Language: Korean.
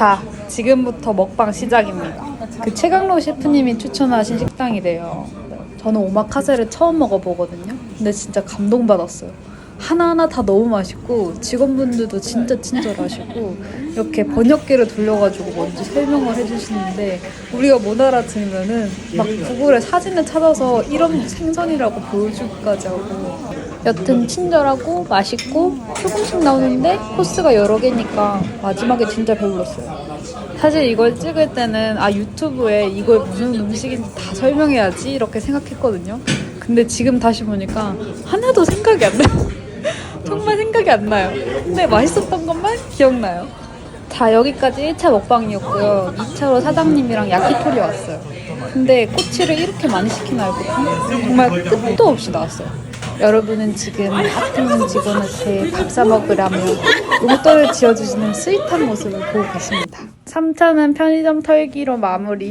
자, 지금부터 먹방 시작입니다. 그 최강로 셰프님이 추천하신 식당이래요. 저는 오마카세를 처음 먹어보거든요. 근데 진짜 감동받았어요. 하나하나 다 너무 맛있고 직원분들도 진짜 친절하시고 이렇게 번역기를 돌려가지고 먼저 설명을 해주시는데 우리가 못 알아들으면은 막 구글에 사진을 찾아서 이런 생선이라고 보여주기까지 하고 여튼 친절하고 맛있고 조금씩 나오는데 코스가 여러 개니까 마지막에 진짜 배불렀어요. 사실 이걸 찍을 때는 아 유튜브에 이걸 무슨 음식인지 다 설명해야지 이렇게 생각했거든요. 근데 지금 다시 보니까 하나도 생각이 안 나요. 정말 생각이 안 나요. 근데 맛있었던 것만 기억나요. 자 여기까지 1차 먹방이었고요. 2차로 사장님이랑 야키토리 왔어요. 근데 꼬치를 이렇게 많이 시키나요 보통? 정말 끝도 없이 나왔어요. 여러분은 지금 같은 직원한테 밥 사 먹으라며 용돈을 지어주시는 스윗한 모습을 보고 계십니다. 3차는 편의점 털기로 마무리.